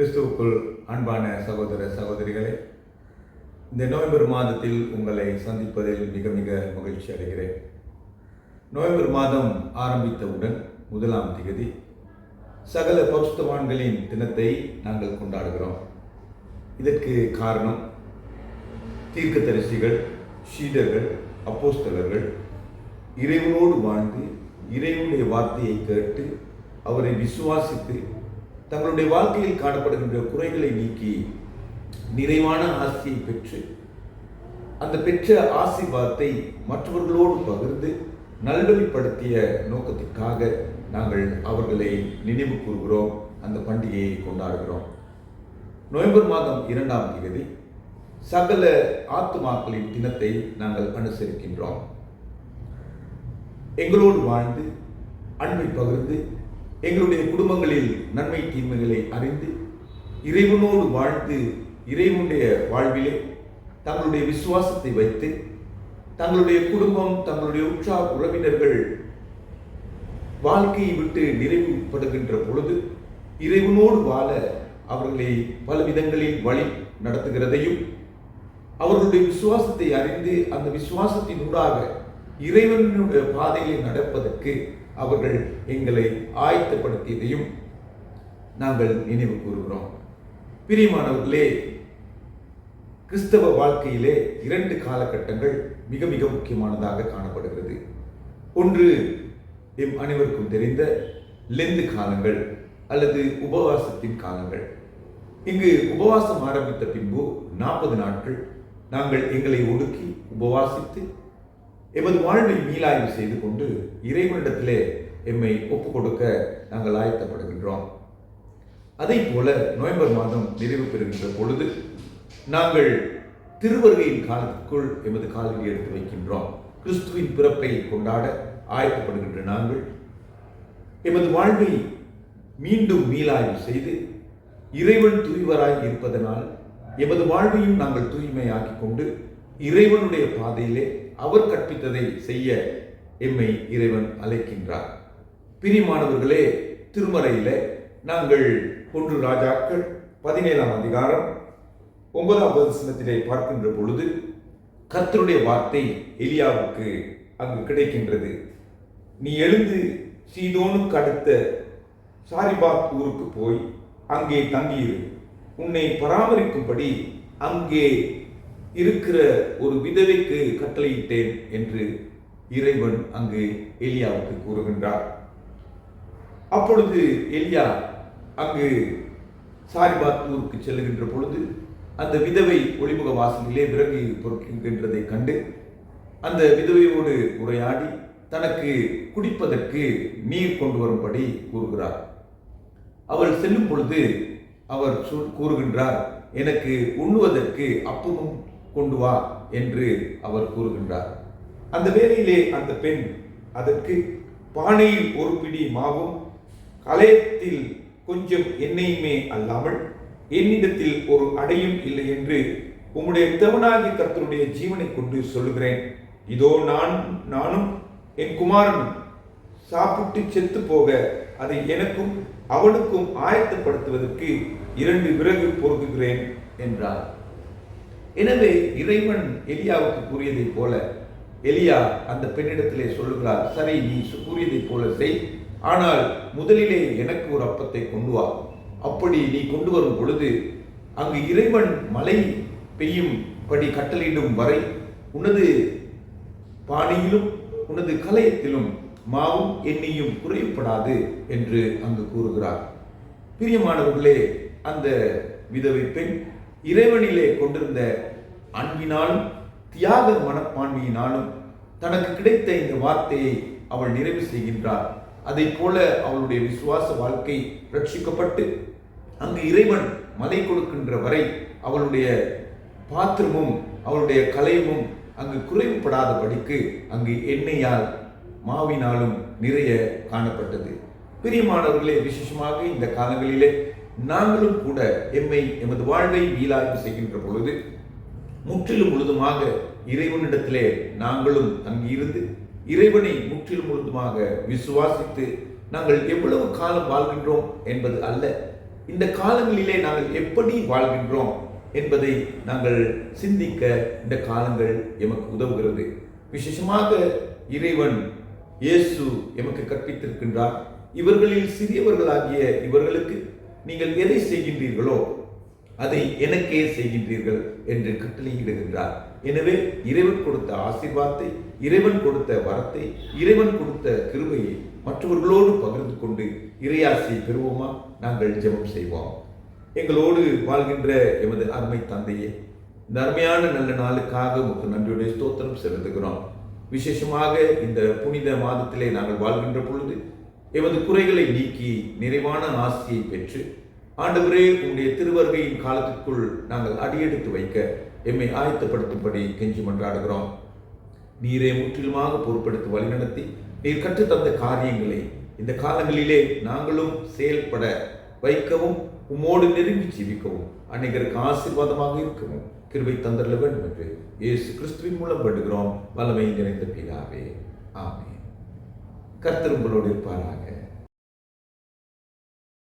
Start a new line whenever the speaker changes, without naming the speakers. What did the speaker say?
அன்பான சகோதர சகோதரிகளே இந்த நவம்பர் மாதத்தில் உங்களை சந்திப்பதில் மிக மிக மகிழ்ச்சி அடைகிறேன். நவம்பர் மாதம் ஆரம்பித்தவுடன் முதலாம் திகதி சகல பரிசுத்தவான்களின் தினத்தை நாங்கள் கொண்டாடுகிறோம். இதற்கு காரணம் தீர்க்கதரிசிகள் ஷீடர்கள் அப்போஸ்தலர்கள் இறைவனோடு வாழ்ந்து இறைவனுடைய வார்த்தையை கேட்டு அவரை விசுவாசித்து தங்களுடைய வாழ்க்கையில் காணப்படுகின்ற குறைகளை நீக்கி நிறைவான ஆசையை பெற்று அந்த பெற்ற ஆசீர்வாதத்தை மற்றவர்களோடு பகிர்ந்து நல்வழிப்படுத்திய நோக்கத்திற்காக நாங்கள் அவர்களை நினைவு கூறுகிறோம் அந்த பண்டிகையை கொண்டாடுகிறோம். நவம்பர் மாதம் இரண்டாம் தேதி சகல ஆத்துமாக்களின் தினத்தை நாங்கள் அனுசரிக்கின்றோம். எங்களோடு வாழ்ந்து அன்பை பகிர்ந்து எங்களுடைய குடும்பங்களில் நன்மை தீமைகளை அறிந்து இறைவனோடு வாழ்ந்து இறைவனுடைய வாழ்விலே தங்களுடைய விசுவாசத்தை வைத்து தங்களுடைய குடும்பம் தங்களுடைய உற்சாக உறவினர்கள் வாழ்க்கையை விட்டு நிறைவுபடுகின்ற பொழுது இறைவனோடு வாழ அவர்களை பல விதங்களில் வழி நடத்துகிறதையும் அவர்களுடைய விசுவாசத்தை அறிந்து அந்த விசுவாசத்தின் ஊடாக இறைவனுடைய பாதையை நடப்பதற்கு அவர்கள் எங்களை ஆயத்தப்படுத்தியதையும் நாங்கள் நினைவு கூறுகிறோம். பிரியமானவர்களே கிறிஸ்தவ வாழ்க்கையிலே இரண்டு காலகட்டங்கள் மிக மிக முக்கியமானதாக காணப்படுகிறது. ஒன்று எம் அனைவருக்கும் தெரிந்த லெந்து காலங்கள் அல்லது உபவாசத்தின் காலங்கள். இங்கு உபவாசம் ஆரம்பித்த பின்பு நாற்பது நாட்கள் நாங்கள் எங்களை ஒடுக்கி உபவாசித்து எமது வாழ்வை மீளாய்வு செய்து கொண்டு இறைவனிடத்திலே எம்மை ஒப்பு கொடுக்க நாங்கள் ஆயத்தப்படுகின்றோம். அதை போல நவம்பர் மாதம் நிறைவு பெறுகின்ற பொழுது நாங்கள் திருவருகையின் காலத்துக்குள் எமது காலடி எடுத்து வைக்கின்றோம். கிறிஸ்துவின் பிறப்பை கொண்டாட ஆயத்தப்படுகின்ற நாங்கள் எமது வாழ்வை மீண்டும் மீளாய்வு செய்து இறைவன் தூய்வராய் இருப்பதனால் எமது வாழ்வையும் நாங்கள் தூய்மையாக்கிக் கொண்டு இறைவனுடைய பாதையிலே அவர் கற்பித்ததை செய்ய எம்மை இறைவன் அழைக்கின்றார். பிரிமானவர்களே திருமறையில் நாங்கள் ஒன்று ராஜாக்கள் பதினேழாம் அதிகாரம் ஒன்பதாம் வசனத்திலே பார்க்கின்ற பொழுது கர்த்தருடைய வார்த்தை எலியாவுக்கு அங்கு கிடைக்கின்றது. நீ எழுந்து சீதோனுக்கு அடுத்த சாரிபாத் ஊருக்கு போய் அங்கே தங்கியிரு. உன்னை பராமரிக்கும்படி அங்கே இருக்கிற ஒரு விதவைக்கு கட்டளையிட்டேன் என்று இறைவன் அங்கு எலியாவுக்கு கூறுகின்றார். அப்பொழுது எலியா அங்கு சாரிபாத்தூருக்கு செல்லுகின்ற பொழுது அந்த விதவை ஒளிமுக வாசலிலே விறகு பொறுக்கின்றதை கண்டு அந்த விதவையோடு உரையாடி தனக்கு குடிப்பதற்கு நீர் கொண்டு வரும்படி கூறுகிறார். அவள் செல்லும் பொழுது அவர் சொல் கூறுகின்றார் எனக்கு உண்ணுவதற்கு அப்பமும் கொண்டு வா என்று அவர் கூறுகின்றார். அந்த வேலையிலே அந்த பெண் அதற்கு பானையில் ஒரு பிடி மாவும் கலயத்தில் கொஞ்சம் எண்ணெயுமே அல்லாமல் என்னிடத்தில் ஒரு அடையும் இல்லை என்று உம்முடைய தேவனாகி கர்த்தருடைய ஜீவனை கொண்டு சொல்லுகிறேன். இதோ நான் நானும் என் குமாரனும் சாப்பிட்டு செத்து போக அதை எனக்கும் அவனுக்கும் ஆயத்தப்படுத்துவதற்கு இரண்டு விறகு பொறுக்குகிறேன் என்றார். எனவே இறைவன் எலியாவுக்கு கூறியதைப் போல எலியா அந்த பெண்ணிடத்திலே சொல்லுகிறார் சரி நீ கூறியதைப் போல செய். ஆனால் முதலிலே எனக்கு ஒரு அப்பத்தை கொண்டு வா. அப்படி நீ கொண்டு வரும் பொழுது அங்கு இறைவன் மழை பெய்யும் படி கட்டளையிடும் வரை உனது பாணியிலும் உனது கலையத்திலும் மாவும் எண்ணியும் குறைவுபடாது என்று அங்கு கூறுகிறார். பிரியமானவர்களே அந்த விதவை பெண் இறைவனிலே கொண்டிருந்த அன்பினாலும் தியாக மனப்பான்மையினாலும் தனக்கு கிடைத்த இந்த வார்த்தையை அவள் நிறைவு செய்கின்றார். அதை போல அவளுடைய விசுவாச வாழ்க்கை ரட்சிக்கப்பட்டு அங்கு இறைவன் மலை கொடுக்கின்ற வரை அவளுடைய பாத்திரமும் அவளுடைய கலையமும் அங்கு குறைவுபடாதபடிக்கு அங்கு எண்ணெயால் மாவினாலும் நிறைய காணப்பட்டது. பிரியமானவர்களே விசேஷமாக இந்த காலங்களிலே நாங்களும் கூட எம்மை எமது வாழ்வை வீலாய்வு செய்கின்ற பொழுது முற்றிலும் முழுதுமாக இறைவனிடத்திலே நாங்களும் அங்கிருந்து இறைவனை முற்றிலும் முழுதுமாக விசுவாசித்து நாங்கள் எவ்வளவு காலம் வாழ்கின்றோம் என்பது அல்ல. இந்த காலங்களிலே நாங்கள் எப்படி வாழ்கின்றோம் என்பதை நாங்கள் சிந்திக்க இந்த காலங்கள் எமக்கு உதவுகிறது. விசேஷமாக இறைவன் இயேசு எமக்கு கற்பித்திருக்கின்றார். இவர்களில் சிறியவர்களாகிய இவர்களுக்கு நீங்கள் எதை செய்கின்றீர்களோ அதை எனக்கே செய்கின்றீர்கள் என்று கட்டளையிடுகின்றார். எனவே இறைவன் கொடுத்த ஆசீர்வாதத்தை இறைவன் கொடுத்த வரத்தை இறைவன் கொடுத்த கிருபையை மற்றவர்களோடு பகிர்ந்து கொண்டு இறையாசியை பெறுவோமா? நாங்கள் ஜெபம் செய்வோம். எங்களோடு வாழ்கின்ற எமது அருமை தந்தையே இந்த அருமையான நல்ல நாளுக்காக உங்களுக்கு நன்றியுடைய ஸ்தோத்திரம் செலுத்துகிறோம். விசேஷமாக இந்த புனித மாதத்திலே நாங்கள் வாழ்கின்ற பொழுது எமது குறைகளை நீக்கி நிறைவான ஆசியை பெற்று ஆண்டவரே உங்களுடைய திருவருகையின் காலத்திற்குள் நாங்கள் அடியெடுத்து வைக்க எம்மை ஆயத்தப்படுத்தும்படி கெஞ்சி மன்றாடுகிறோம். நீரே முற்றிலுமாக பொறுப்படுத்தி வழிநடத்தி நீர் கற்றுத்தந்த காரியங்களை இந்த காலங்களிலே நாங்களும் செயல்பட வைக்கவும் உம்மோடு நெருங்கி ஜீவிக்கவும் அநேகருக்கு ஆசீர்வாதமாக இருக்கவும் கிருபை தந்தரல வேண்டும் என்று இயேசு கிறிஸ்துவின் மூலம் வேண்டுகிறோம். வல்லமை நிறைந்த பிதாவே. ஆமே கர்த்தர் உங்களோடு இருப்பாராக.